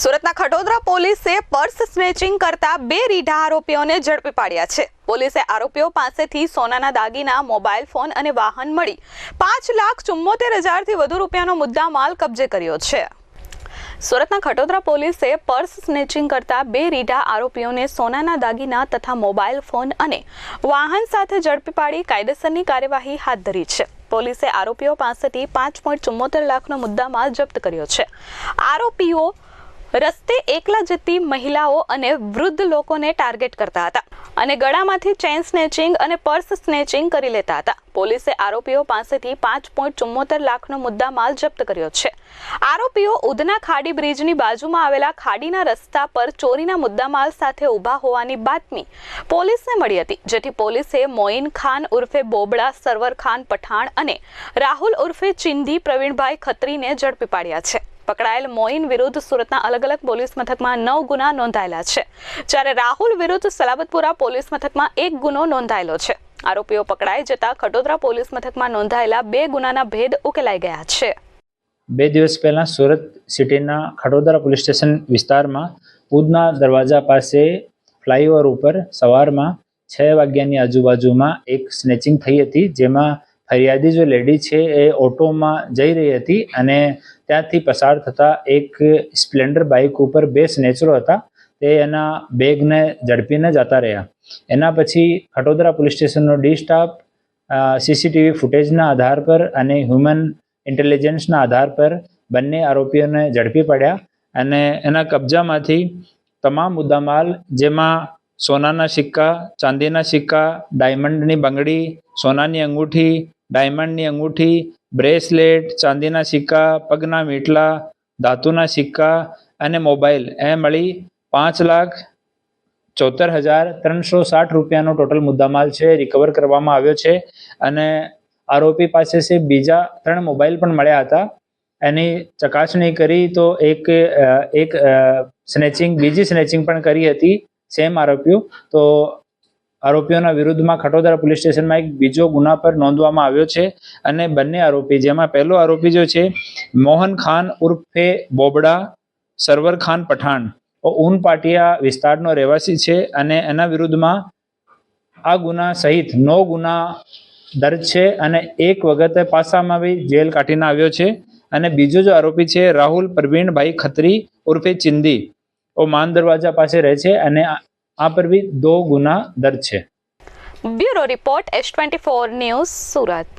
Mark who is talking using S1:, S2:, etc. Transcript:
S1: સુરતના ખટોદરા પોલીસે purse snatching કરતા બે રીઢા આરોપીઓને ઝડપી પાડ્યા છે. પોલીસે આરોપીઓ પાસેથી સોનાના દાગીના, મોબાઈલ ફોન અને વાહન મળી પાંચ લાખ ચુમ્મોતેર હજારથી વધુ રૂપિયાનો મુદ્દા માલ કબજે કર્યો છે. સુરતના ખટોદરા પોલીસે પર્સ સ્નેચિંગ કરતા બે રીઢા આરોપીઓને સોનાના દાગીના તથા મોબાઈલ ફોન અને વાહન સાથે ઝડપી પાડી કાયદેસરની કાર્યવાહી હાથ ધરી છે. પોલીસે આરોપીઓ પાસેથી પાંચ પોઈન્ટ ચુમ્મોતેર લાખનો મુદ્દામાલ જપ્ત કર્યો છે. આરોપીઓ રસ્તે એકલા જતી મહિલાઓ અને વૃદ્ધ લોકોને ટાર્ગેટ કરતા હતા અને ગળામાંથી ચેન સ્નેચિંગ અને પર્સ સ્નેચિંગ કરી લેતા હતા. પોલીસે આરોપીઓ પાસેથી પાંચ પોઈન્ટ ચુમ્મોતેર લાખનો મુદ્દા માલ જપ્ત કર્યો છે. આરોપીઓ ઉધના ખાડી બ્રિજની બાજુમાં આવેલા ખાડીના રસ્તા પર ચોરીના મુદ્દામાલ સાથે ઊભા હોવાની બાતમી પોલીસને મળી હતી, જેથી પોલીસે મોઇન ખાન ઉર્ફે બોબડા, સરવર ખાન પઠાણ અને રાહુલ ઉર્ફે ચિંધી પ્રવીણભાઈ ખત્રીને ઝડપી પાડ્યા છે. પકડાયેલ મોઇન વિરુદ્ધ સુરતના અલગ અલગ પોલીસ મથકમાં નવ ગુના નોંધાયેલા છે. જ્યારે રાહુલ વિરુદ્ધ સલાબતપુરા પોલીસ મથકમાં એક ગુનો નોંધાયેલો છે. આરોપીઓ પકડાઈ જતા ખટોદરા પોલીસ મથકમાં નોંધાયેલા બે ગુનાના ભેદ ઉકેલાઈ ગયા છે.
S2: બે દિવસ પહેલાં સુરત સિટીના ખડોદરા પોલીસ સ્ટેશન વિસ્તારમાં ઉધના દરવાજા પાસે ફ્લાયઓવર ઉપર સવારમાં છ વાગ્યાની આજુબાજુમાં એક સ્નેચિંગ થઈ હતી, જેમાં ફરિયાદી જો લેડી છે એ ઓટોમાં જઈ રહી હતી અને ત્યાંથી પસાર થતા એક સ્પ્લેન્ડર બાઇક ઉપર બે સ્નેચરો હતા. તે એના બેગને ઝડપીને જતા રહ્યા. એના પછી ખટોદરા પોલીસ સ્ટેશનનો ડી સ્ટાફ સીસીટીવી ફૂટેજના આધાર પર અને હ્યુમન ઇન્ટેલિજન્સના આધાર પર બંને આરોપીઓને ઝડપી પડ્યા અને એના કબજામાંથી તમામ મુદ્દામાલ જેમાં સોનાના સિક્કા, ચાંદીના સિક્કા, ડાયમંડની બંગડી, સોનાની અંગૂઠી, ડાયમંડની અંગૂઠી, બ્રેસલેટ, ચાંદીના સિક્કા, પગના મીટલા, ધાતુના સિક્કા અને મોબાઈલ. એ મળી પાંચ લાખ ચોતેર હજાર ત્રણસો સાઠ રૂપિયાનો ટોટલ મુદ્દામાલ છે રિકવર કરવામાં આવ્યો છે. અને આરોપી પાસે છે, બીજા ત્રણ મોબાઈલ પણ મળ્યા હતા. એની ચકાસણી કરી તો એક એક સ્નેચિંગ બીજી સ્નેચિંગ પણ કરી હતી. સેમ આરોપીઓ. તો આરોપીઓના વિરુદ્ધમાં ખટોદરા પોલીસ સ્ટેશનમાં એક બીજો ગુના પર નોંધવામાં આવ્યો છે અને બંને આરોપી, જેમાં પહેલો આરોપી જો છે, મોહન ખાન ઉર્ફે બોબડા, સરવર ખાન પઠાણ. ઊન પાટિયા વિસ્તારનો રહેવાસી છે અને એના વિરુદ્ધમાં આ ગુના સહિત નો ગુના દર્જ છે અને એક વખતે પાસામાં બી જેલ કાઢીને આવ્યો છે. અને બીજો જો આરોપી છે, રાહુલ પ્રવીણભાઈ ખત્રી ઉર્ફે ચિંદી. ઓ માન દરવાજા પાસે રહે છે અને આ પર બી દો ગુના દર્જ છે.
S1: Bureau report S twenty four news Surat.